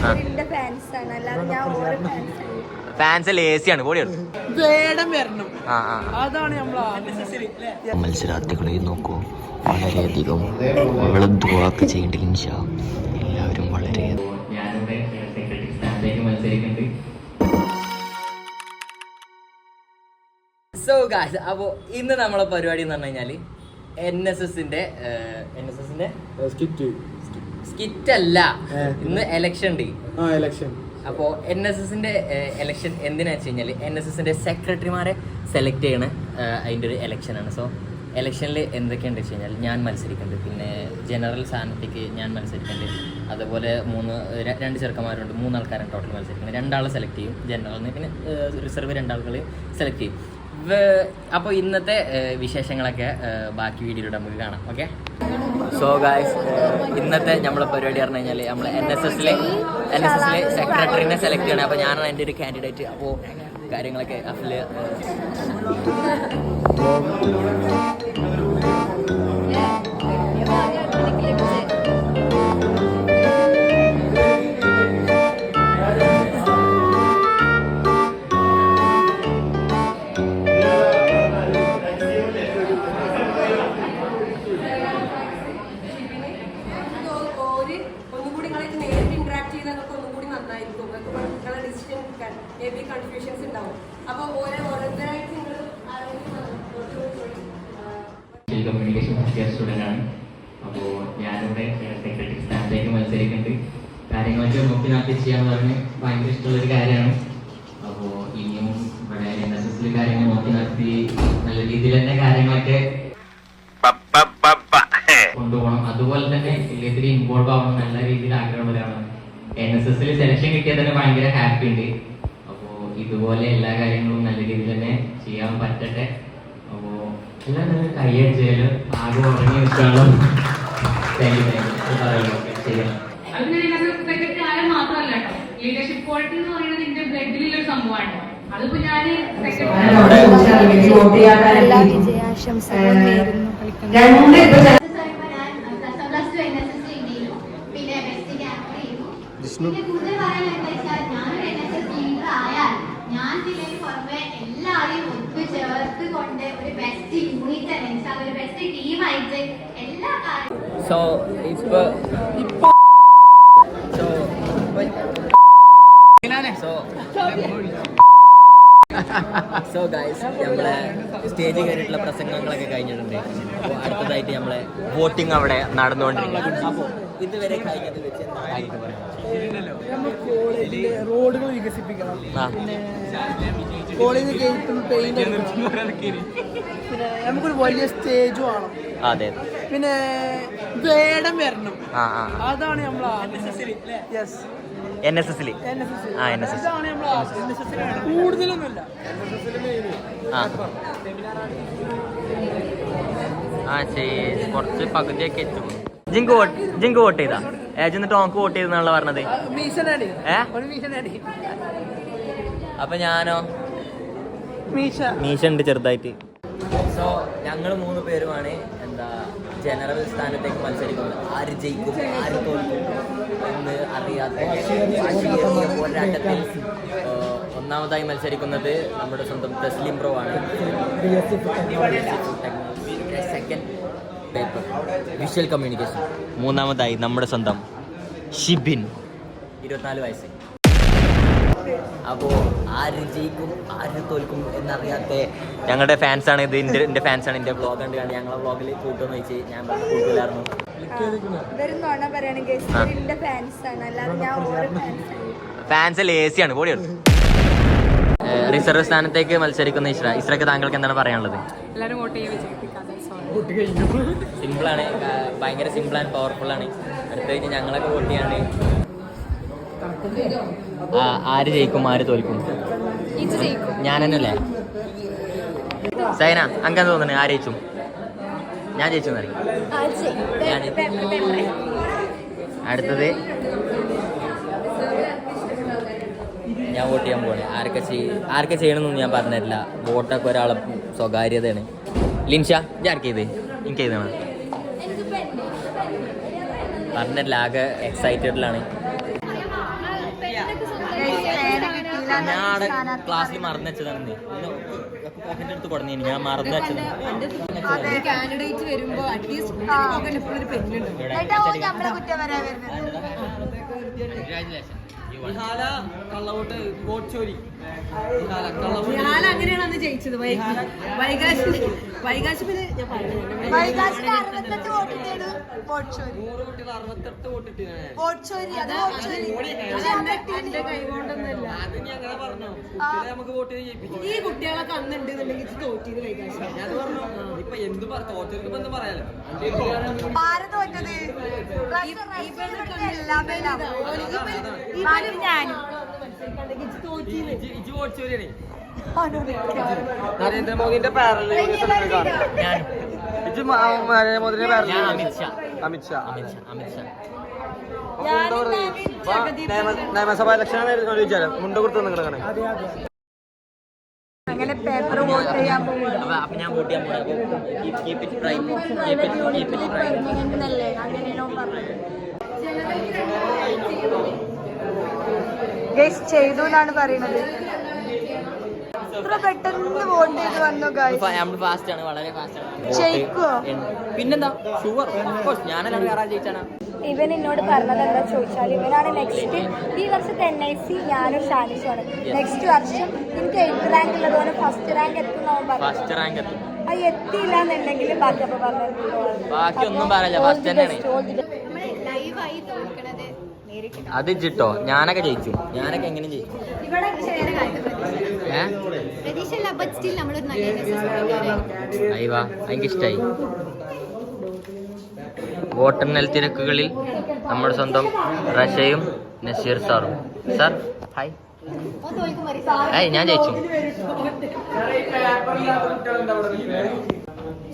Fans ആണ്. അല്ലാതെ ഞാൻ ഓരോ ഫാൻസ് ഫാൻസ് ലേസിയാണ് പൊടിയാണ് വേടം വരണം. ആ ആ. അതാണ് നമ്മളെ മത്സരാർത്ഥികളെ നോക്കൂ. വളരെയധികം നമ്മളെ ദുവാക്ക് ചെയ്യേണ്ട ഇൻഷ. എല്ലാവരും വളരെ സോ ഗാസ് അപ്പോൾ ഇന്ന് നമ്മളെ പരിപാടി എന്ന് പറഞ്ഞു കഴിഞ്ഞാൽ എൻ എസ് എസിന്റെ എൻ എസ് എസിന്റെ സ്കിറ്റ് അല്ല ഇന്ന് എലക്ഷൻ ഉണ്ട് ആ ഇലക്ഷൻ അപ്പോൾ എൻ എസ് എസിന്റെ എലക്ഷൻ എന്തിനാ വെച്ച് കഴിഞ്ഞാൽ എൻ എസ് എസിന്റെ സെക്രട്ടറിമാരെ സെലക്ട് ചെയ്യണ അതിന്റെ ഒരു എലക്ഷൻ ആണ്. സോ എലക്ഷനിൽ എന്തൊക്കെയുണ്ട് വെച്ച് കഴിഞ്ഞാൽ ഞാൻ മത്സരിക്കുന്നുണ്ട് പിന്നെ ജനറൽ സാനിറ്റിക്ക് ഞാൻ മത്സരിക്കുന്നുണ്ട് അതുപോലെ മൂന്ന് രണ്ട് ചെറുക്കന്മാരുണ്ട്. മൂന്നാൾക്കാരാണ് ടോട്ടൽ മത്സരിക്കുന്നത് രണ്ടാളെ സെലക്ട് ചെയ്യും. ജനറലിന് പിന്നെ റിസർവ് രണ്ടാളുകളെ സെലക്ട് ചെയ്യും. അപ്പോൾ ഇന്നത്തെ വിശേഷങ്ങളൊക്കെ ബാക്കി വീഡിയോയിലൂടെ നമുക്ക് കാണാം ഓക്കെ? സോ ഗായ്സ് ഇന്നത്തെ നമ്മളെ പരിപാടി പറഞ്ഞു കഴിഞ്ഞാൽ നമ്മൾ എൻ എസ് എസിലെ എൻ എസ് എസിലെ സെക്രട്ടറിനെ സെലക്ട് ചെയ്യണം. അപ്പോൾ ഞാനാണ് എന്റെ ഒരു കാൻഡിഡേറ്റ് അപ്പോൾ കാര്യങ്ങളൊക്കെ ഒരു പറഞ്ഞ് ഇഷ്ടമുള്ള ഒരു കാര്യമാണ്. അപ്പോൾ ഇനിയും ഇവിടെ എൻ എസ് എസിൽ കാര്യങ്ങൾ നോക്കി നടത്തി നല്ല രീതിയിൽ തന്നെ കാര്യങ്ങളൊക്കെ കൊണ്ടുപോകണം. അതുപോലെ തന്നെ എല്ലാത്തിലും ഇൻവോൾവ് ആവണം നല്ല രീതിയിൽ ആഗ്രഹമുള്ളവരാണ്. എൻ എസ് എസിൽ സെലക്ഷൻ കിട്ടിയാൽ തന്നെ ഭയങ്കര ഹാപ്പി ഉണ്ട്. അപ്പോൾ ഇതുപോലെ എല്ലാ കാര്യങ്ങളും നല്ല രീതിയിൽ തന്നെ ചെയ്യാൻ പറ്റട്ടെ. അപ്പോൾ എല്ലാം നല്ല കൈയടിച്ചാലും? ആകെ ഉറങ്ങി വെച്ചാലും യു പറയുള്ളൂ ശരിയാണ് അതിന് ഇപ്പൊ സെക്രട്ടറി ആയാൽ മാത്രമല്ല കേട്ടോ. ലീഡർഷിപ്പ് ക്വാളിറ്റി എന്ന് പറയുന്നത് എന്റെ ബ്ലഡിലുള്ള ഒരു സംഭവമാണ്. അതിപ്പോ ഞാൻ സെക്രട്ടറി ഇപ്പൊ എല്ലാവരെയും കൊണ്ട് ഒരു ബെസ്റ്റ് യൂണിറ്റ് അല്ലെങ്കിൽ ഒരു ബെസ്റ്റ് ടീമായിട്ട് എല്ലാ കാര്യവും സോ ഇപ്പോൾ സോ സോ ഗൈസ് നമ്മളെ സ്റ്റേജിൽ കയറിയിട്ടുള്ള പ്രസംഗങ്ങളൊക്കെ കഴിഞ്ഞിട്ടുണ്ട്. അപ്പോൾ അടുത്തതായിട്ട് നമ്മളെ വോട്ടിംഗ് അവിടെ നടന്നുകൊണ്ടിരിക്കുന്നു അപ്പോൾ ഇതുവരെ കഴിഞ്ഞത് വെച്ച് കോളേജിലെ റോഡുകൾ വികസിപ്പിക്കണം. പിന്നെ കോളേജ് ഗേറ്റും പെയിന്റ് പിന്നെ നമുക്കൊരു വലിയ സ്റ്റേജും ആണ് അതെ. പിന്നെ വേടം വരണം. അതാണ് നമ്മൾ യെസ് എൻ എസ് എസിൽ ആ എൻ എസ് എസ് കൂടുതലൊന്നുമില്ല. ആ. ആ ശരി. കുറച്ച് പകുതിയൊക്കെ എത്തും. ജിങ്ക് വോട്ട് ജിങ്ക് വോട്ട് ചെയ്താ? ഏജ് എന്നിട്ട് ഓക്ക് വോട്ട് ചെയ്തെന്നുള്ള പറഞ്ഞത്. ഏ? അപ്പൊ ഞാനോ? മീശ. ഉണ്ട് ചെറുതായിട്ട്. സോ ഞങ്ങൾ മൂന്ന് പേരുമാണ് എന്താ ജനറൽ സ്ഥാനത്തേക്ക് മത്സരിക്കുന്നത്. ആര് ജയിക്കും? ആര് തോൽക്കും? എന്ന് അറിയാത്ത പോരാട്ടത്തിൽ ഒന്നാമതായി മത്സരിക്കുന്നത് നമ്മുടെ സ്വന്തം തസ്ലിം പ്രോ ആണ്. Second paper. Visual communication. മൂന്നാമതായി നമ്മുടെ സ്വന്തം ഷിബിൻ. ഇരുപത്തിനാല് വയസ്സ് അപ്പോൾ ആര് ജയിക്കും ആര് തോൽക്കും എന്നറിയാത്ത ഞങ്ങളുടെ ഫാൻസ് ആണ് ഇത്. എന്റെ ഫാൻസ് ആണ് എന്റെ ബ്ലോഗ് കണ്ട് കണ്ട് ഞങ്ങളെ ബ്ലോഗിൽ കൂട്ടുമെന്ന് വെച്ച് ഞാൻ പറഞ്ഞു കൂട്ടില്ലായിരുന്നു ഇവരും എ സി ആ. ഫാൻസ് ആണ്. അല്ലാതെ ഞാൻ ഓരോ ഫാൻസ് ഫാൻസ് ലേസിയാണ് പൊടിയാണ് റിസർവ് സ്ഥാനത്തേക്ക് മത്സരിക്കുന്ന ഇസ്ര ഇസ്രക്ക് താങ്കൾക്ക് എന്താണ് പറയാനുള്ളത്? സിമ്പിളാണ് ഭയങ്കര സിമ്പിൾ ആൻഡ് പവർഫുൾ ആണ്. അടുത്ത കഴിഞ്ഞ് ഞങ്ങളൊക്കെ വോട്ട് ചെയ്യാണ് ആര് ജയിക്കും ആര് തോൽക്കും? ഞാൻ തന്നെയല്ലേ സൈന അങ്ങനെ തോന്നുന്നു? ആര് ജയിച്ചു? ഞാൻ ജയിച്ചു അടുത്തത്? ഞാൻ വോട്ട് ചെയ്യാൻ പോവാണ്. ആരൊക്കെ ചെയ് ആരൊക്കെ ചെയ്യണമെന്നൊന്നും ഞാൻ പറഞ്ഞിട്ടില്ല. വോട്ടൊക്കെ ഒരാളെ സ്വകാര്യതയാണ്. ലിൻഷ ഞാൻ ആർക്ക് ചെയ്ത്? എനിക്ക് ചെയ്താണ് പറഞ്ഞിട്ടില്ല ആകെ എക്സൈറ്റഡിലാണ് ഞാൻ ക്ലാസ്സിൽ മറന്നു വെച്ചതാണ് പോക്കറ്റ് എടുത്ത് കൊടുന്നു ഞാൻ മറന്നു വെച്ചതാണ്. കാൻഡിഡേറ്റ് വരുമ്പോ അറ്റ്ലീസ്റ്റ് ഒരു നിഹാല കള്ളവോട്ട് വോട്ട് ചോരി. കള്ളവോട്ട് അങ്ങനെയാണ് അന്ന് ജയിച്ചത്? വൈകാശ് വൈകാശ് പിന്നെ ഞാൻ പറഞ്ഞു? ഈ കുട്ടികളൊക്കെ അന്നുണ്ട് എന്നുണ്ടെങ്കിൽ തോറ്റിയത് വൈകാശ് തോറ്റത്? ഞാനും നരേന്ദ്രമോദിന്റെ പാരലിൽ നരേന്ദ്രമോദിന്റെ പാരലിൽ അമിത്ഷാ നിയമസഭാ ഇലക്ഷൻ ചോദിച്ചാലും മുണ്ട കൊടുത്തു നിങ്ങളെ അങ്ങനെ പേപ്പർ വോട്ട് ചെയ്യാൻ പോകും ഞാൻ വോട്ട് ചെയ്യാൻ പോണേ കീപ് ഇറ്റ് ഗൈസ് ചെയ്തു എന്നാണ് പറയുന്നത് ഇത്ര പെട്ടെന്ന് വോട്ട് ചെയ്ത് വന്നു ഗൈസ് നമ്മൾ ഫാസ്റ്റ് ആണ് വളരെ ഫാസ്റ്റ് ആണ്. ജയിക്കുവോ? പിന്നെന്താ? ഷുവർ കോഴ്സ് ഞാനല്ലാണ്ട് വേറെ ആരും ജയിച്ചാണ്. ഇവൻ എന്നോട് പറഞ്ഞത് എന്താ ചോദിച്ചാൽ ഇവനാണ് നെക്സ്റ്റ് ഈ വർഷത്തെ എൻ ഐ സി ഞാനും ഷാനിഷാണ് നെക്സ്റ്റ് വർഷം എനിക്ക് എയ്ത്ത് റാങ്ക് ഉള്ളതുപോലെ ഫസ്റ്റ് റാങ്ക് എത്തും ഫസ്റ്റ് റാങ്ക് എത്തും. അത് എത്തിയില്ല എന്നുണ്ടെങ്കിൽ ബാക്കി അപ്പൊ പറഞ്ഞു ബാക്കി ഒന്നും പറയില്ല. ഫസ്റ്റ് തന്നെയാണ്. ലൈവായി തോൽക്കണത് അത് ജിട്ടോ ഞാനൊക്കെ ജയിച്ചു. ഞാനൊക്കെ എങ്ങനെ ജയിച്ചു അയ്യവാ എനിക്കിഷ്ടായി വോട്ടെണ്ണൽ തിരക്കുകളിൽ നമ്മുടെ സ്വന്തം റഷയും നസീർ സാറും. സാർ ഹായ് ഏയ് ഞാൻ ജയിച്ചു.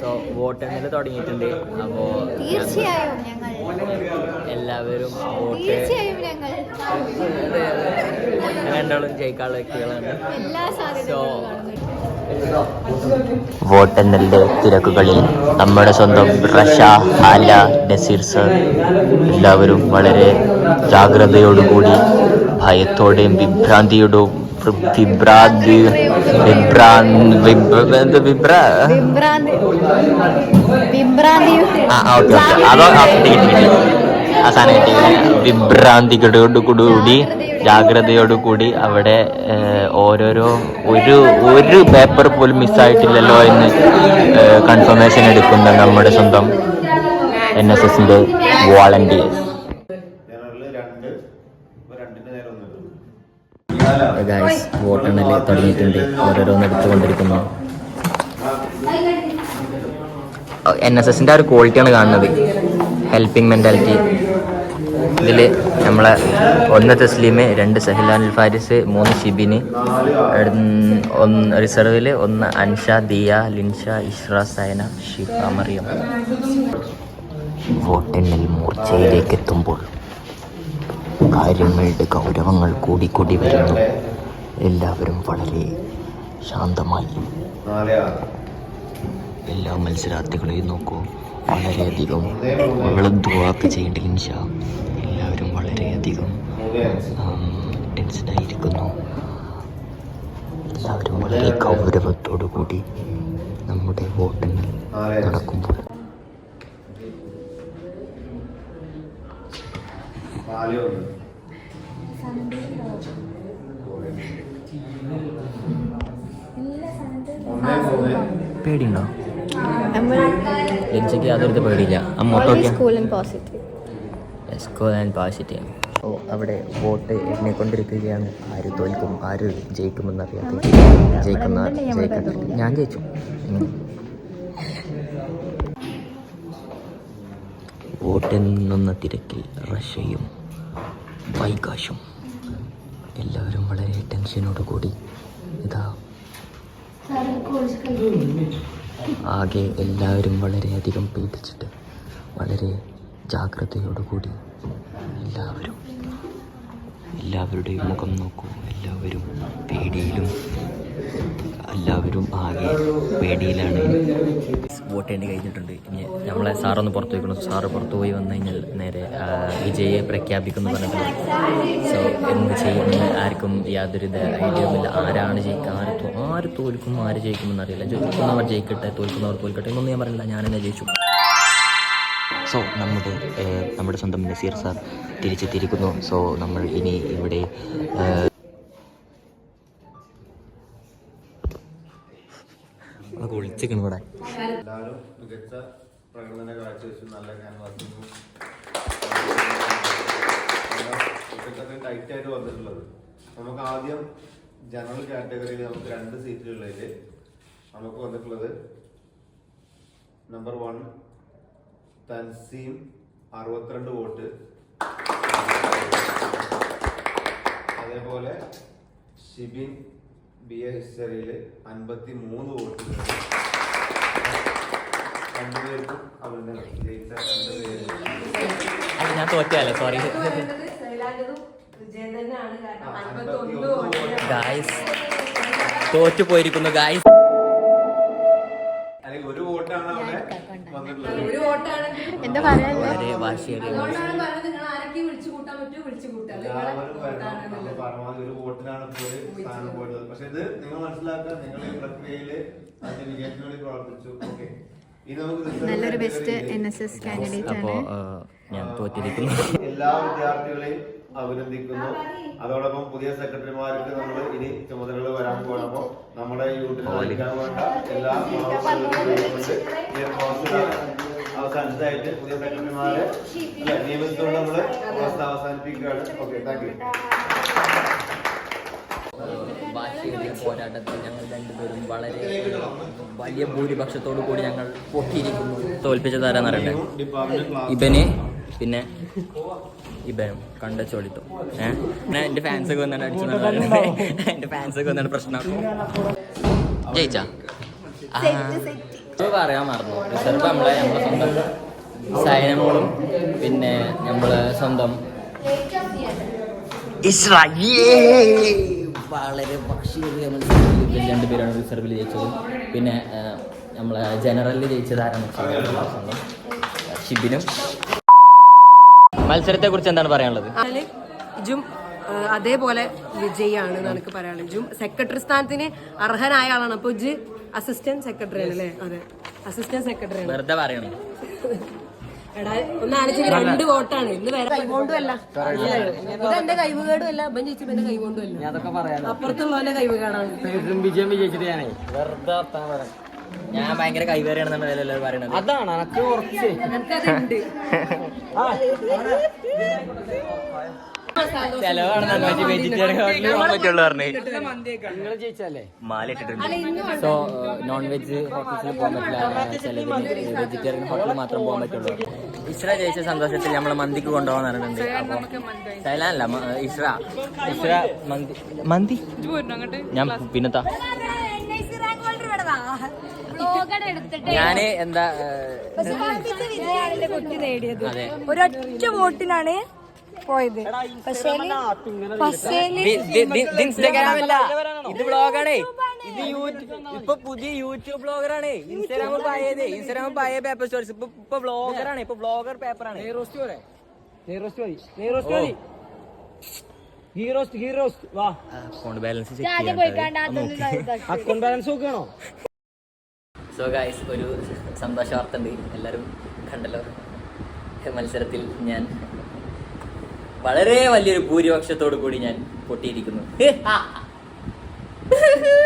സോ വോട്ടെണ്ണൽ തുടങ്ങിയിട്ടുണ്ട്. അപ്പോ തീർച്ചയായും ഞങ്ങൾ എല്ലാവരും വോട്ട് രണ്ടാളും ജയിക്കാനുള്ള വ്യക്തികളാണ്. സോ വോട്ടെണ്ണലിന്റെ തിരക്കുകളിൽ നമ്മുടെ സ്വന്തം റഷ ആല നസീർ സർ എല്ലാവരും വളരെ ജാഗ്രതയോടുകൂടി ഭയത്തോടെയും വിഭ്രാന്തിയോടും വിഭ്രാന്തി വിഭ്രാന്തി വിഭ്ര വിഭ്രാന്തി വിഭ്രാന്തി ആ ഓക്കെ ഓക്കെ. അതോ കിട്ടി കിട്ടി ആ സാധനം കിട്ടി. വിഭ്രാന്തികളോടുകൂടി ജാഗ്രതയോടുകൂടി അവിടെ ഏഹ്, ഓരോരോ ഒരു ഒരു പേപ്പർ പോലും മിസ്സായിട്ടില്ലല്ലോ എന്ന് കൺഫർമേഷൻ എടുക്കുന്ന നമ്മുടെ സ്വന്തം എൻ എസ് എസിന്റെ വോളണ്ടിയേഴ്സ് ഗായ്സ് വോട്ടെണ്ണൽ തുടങ്ങിയിട്ടുണ്ട്. ഓരോരോന്ന് എടുത്തുകൊണ്ടിരിക്കുന്നു. എൻ എസ് എസിന്റെ ഒരു ക്വാളിറ്റിയാണ് കാണുന്നത്. ഹെൽപ്പിംഗ് മെന്റാലിറ്റി ഇതിൽ നമ്മളെ ഒന്ന് തസ്ലീമ് രണ്ട് സഹിലാൻ ഫാരിസ് മൂന്ന് ഷിബിന് ഒന്ന് റിസർവിൽ ഒന്ന് അൻഷ ദിയ ലിൻഷ ഇഷ്ര സൈന ഷിഫ മറിയം. വോട്ടെണ്ണൽ മൂർച്ചയിലേക്ക് എത്തുമ്പോൾ കാര്യങ്ങളുടെ ഗൗരവങ്ങൾ കൂടിക്കൂടി വരുന്നു. എല്ലാവരും വളരെ ശാന്തമായി. എല്ലാ മത്സരാർത്ഥികളെയും നോക്കൂ. വളരെയധികം നമ്മൾ ദുവാക്ക് ചെയ്യേണ്ട ഇൻഷ എല്ലാവരും വളരെയധികം ടെൻഷനായിരിക്കുന്നു എല്ലാവരും വളരെ ഗൗരവത്തോടു കൂടി നമ്മുടെ അഞ്ച് നടക്കുമ്പോൾ. നാല് ഒന്ന് മൂന്ന് പേടിയുണ്ടോ? ലജ്ജയ്ക്ക് യാതൊരു പേടിയില്ല. പോസിറ്റീവ് എസ്കോ ആൻഡ് പാസിറ്റീവ് ഓ അവിടെ വോട്ട് എണ്ണിക്കൊണ്ടിരിക്കുകയാണ്. ആര് തോൽക്കും ആര് ജയിക്കുമെന്നറിയാതെ ജയിക്കുന്ന ജയിക്കുന്ന ഞാൻ ജയിച്ചു. ഉം. വോട്ട് എണ്ണുന്ന തിരക്കിൽ റഷ്യയും വൈകാശും. എല്ലാവരും വളരെ ടെൻഷനോട് കൂടി ഇതാ ആകെ എല്ലാവരും വളരെയധികം പേടിച്ചിട്ട് വളരെ ജാഗ്രതയോടുകൂടി എല്ലാവരും എല്ലാവരുടെയും മുഖം നോക്കൂ. എല്ലാവരും പേടിയിലും എല്ലാവരും ആകെ പേടിയിലാണ്. വോട്ട് ചെയ്യേണ്ടി കഴിഞ്ഞിട്ടുണ്ട്. ഇനി നമ്മളെ സാറൊന്ന് പുറത്തു വയ്ക്കണം സാറ് പുറത്തു പോയി വന്നു കഴിഞ്ഞാൽ നേരെ വിജയെ പ്രഖ്യാപിക്കുന്നു പറഞ്ഞിട്ടുണ്ട് സോ എന്ത് ചെയ്യുമെന്ന് ആർക്കും യാതൊരു ഐഡിയയുമില്ല ആരാണ് ജയിക്കുക തോ- ആര് തോൽക്കും ആര് ജയിക്കുമെന്ന് അറിയില്ല. ജയിക്കുന്നവർ ജയിക്കട്ടെ തോൽക്കുന്നവർ തോൽക്കട്ടെ എന്നൊന്നും ഞാൻ പറഞ്ഞില്ല. ഞാൻ തന്നെ ജയിച്ചു. സോ നമ്മുടെ നമ്മുടെ സ്വന്തം നസീർ സാർ തിരിച്ചെത്തിയിരിക്കുന്നു. സോ നമ്മൾ ഇനി ഇവിടെ ഏഹ്, ഇവിടെ. എല്ലാവരും മികച്ച പ്രകടനം കാഴ്ചവെച്ചു നല്ല ക്യാൻവാസിങ്ങും ടൈറ്റ് ആയിട്ട് വന്നിട്ടുള്ളത്. നമുക്ക് ആദ്യം ജനറൽ കാറ്റഗറിയിൽ നമുക്ക് രണ്ട് സീറ്റുകളിൽ നമുക്ക് വന്നിട്ടുള്ളത് നമ്പർ വൺ തൻസീം അറുപത്തിരണ്ട് വോട്ട്. അതേപോലെ ഷിബിൻ ബി എ ഹിസ്റ്ററിയിൽ അൻപത്തി മൂന്ന് വോട്ട്. രണ്ടുപേർക്കും അവരുടെ ജയിച്ച രണ്ടുപേരും. ഞാൻ തോറ്റല്ലേ സോറി ഗായ്സ് തോറ്റു പോയിരിക്കുന്നു ഗായ്സ് എന്താ പറയാ? വാശിയേറിയ ഒരു വോട്ടിനാണ് സ്ഥാനം പോയത് പക്ഷെ ഇത് നിങ്ങൾ മനസ്സിലാക്കുക നിങ്ങൾ ഈ പ്രക്രിയയിൽ അതിന്റെ വിജയത്തിന് വേണ്ടി പ്രവർത്തിച്ചു. ഓക്കെ. നമുക്ക് നല്ലൊരു best N S S candidate ആണ്. ഞാൻ തോറ്റിരിക്കുന്നു. എല്ലാ വിദ്യാർത്ഥികളെയും അഭിനന്ദിക്കുന്നു. അതോടൊപ്പം പുതിയ സെക്രട്ടറിമാർക്ക് നമ്മൾ ഇനി ചുമതലകൾ വരാൻ പോകുമ്പോൾ നമ്മുടെ യൂട്ടിൽ കളിക്കാൻ വേണ്ട എല്ലാ അവസാനത്തായിട്ട് പുതിയ സെക്രട്ടറിമാരെ നിയമിച്ചുകൊണ്ട് നമ്മൾ അവസ്ഥ അവസാനിപ്പിക്കുകയാണ്. ഓക്കെ താങ്ക് യു പോരാട്ടത്തിൽ ഞങ്ങൾ രണ്ടുപേരും വളരെ വലിയ ഭൂരിപക്ഷത്തോടു കൂടി ഞങ്ങൾ പൊട്ടിയിരിക്കുന്നു തോൽപ്പിച്ചത് ആരാന്നറിയണ്ടേ ഇബന് പിന്നെ ഇബനും കണ്ട ചോളിത്തോ. ഏഹ് എന്റെ ഫാൻസ് ഒക്കെ വന്നാണ് അടിച്ചു എന്റെ ഫാൻസ് ഒക്കെ വന്നാണ് പ്രശ്നം ജയിച്ചാ? പറയാൻ മറന്നു. റിസർവ് നമ്മളെ നമ്മളെ സ്വന്തം സൈനമോളും പിന്നെ നമ്മളെ സ്വന്തം വളരെ ഭക്ഷ്യ മത്സരത്തിൽ രണ്ടുപേരാണ് റിസർവിൽ ജയിച്ചത്. പിന്നെ നമ്മളെ ജനറലിൽ ജയിച്ചത് ആരാണ് ഷിബിനും. മത്സരത്തെ കുറിച്ച് എന്താണ് പറയാനുള്ളത്? ഇജും അതേപോലെ വിജയാണ് നമുക്ക് എനിക്ക് പറയാനുള്ളത്. ജും സെക്രട്ടറി സ്ഥാനത്തിന് അർഹനായ ആളാണ്. അപ്പൊ ഇജ് അസിസ്റ്റന്റ് സെക്രട്ടറി ആണ് അല്ലേ? അതെ. അസിസ്റ്റന്റ് സെക്രട്ടറി ആണ്. വെറുതെ പറയണം. എടാ ഒന്ന് ആലോചിച്ച് രണ്ട് വോട്ടാണ്. ഇന്ന് വേറെ കൈകൊണ്ടും അല്ല ഇത് എന്റെ കൈവുകേടും അല്ല അപ്പൻ ചേച്ചി എന്റെ കൈകൊണ്ടും അല്ല അതൊക്കെ പറയാലോ. അപ്പുറത്തുള്ളവന്റെ കൈവുകേടാണ്. വിജയം വിജയിച്ചിട്ട് ഞാനേ വെറുതെ ഞാൻ ഭയങ്കര കൈവേറിയാണെന്നാണ് എല്ലാവരും പറയുന്നത്. അതാണ് അനക്ക് കുറച്ച് ചെലവാണെന്ന് വെജിറ്റേറിയൻ ഹോട്ടലിൽ പറ്റുള്ളൂ പറഞ്ഞു. സോ നോൺ വെജ് ഹോട്ടൽസിൽ പോകാൻ പറ്റില്ല. വെജിറ്റേറിയൻ ഹോട്ടലിൽ മാത്രം പോകാൻ പറ്റുള്ളൂ. ഇസ്ര ജയിച്ച സന്തോഷത്തിൽ നമ്മളെ മന്തിക്ക് കൊണ്ടുപോകാൻ പറഞ്ഞിട്ടുണ്ട് അപ്പോൾ തൈലാനല്ല ഇസ്ര ഇസ്ര. മന്തി. മന്തി? ഞാൻ പിന്നത്താ. ഞാൻ എന്താ കുട്ടി നേടിയത്? ഒരൊറ്റ വോട്ടിനാണ് പോയത്. പക്ഷേ പക്ഷേ ദി- ഇത് ബ്ലോഗാണേ. ഇത് യൂട്യൂബ് ഇപ്പൊ പുതിയ യൂട്യൂബ് ബ്ലോഗറാണ്. ഇൻസ്റ്റാഗ്രാം പഴയത് ഇൻസ്റ്റാഗ്രാം പഴയ പേപ്പർ സ്റ്റോറീസ് ഇപ്പൊ ഇപ്പൊ ബ്ലോഗറാണ്. ഇപ്പൊ ബ്ലോഗർ പേപ്പറാണ് നെയ്റോസ്റ്റ് പോരെ? നെയ്റോസ്റ്റ് മതി. നെയ്റോസ്റ്റ് മതി. ഗീ റോസ്റ്റ് വാ. Account balance check account balance നോക്കുകയാണോ? So guys ഒരു സന്തോഷ വാർത്ത ഉണ്ട്. എല്ലാവരും കണ്ടല്ലോ. മത്സരത്തിൽ ഞാൻ വളരെ വലിയൊരു ഭൂരിപക്ഷത്തോടു കൂടി ഞാൻ പൊട്ടിയിരിക്കുന്നു.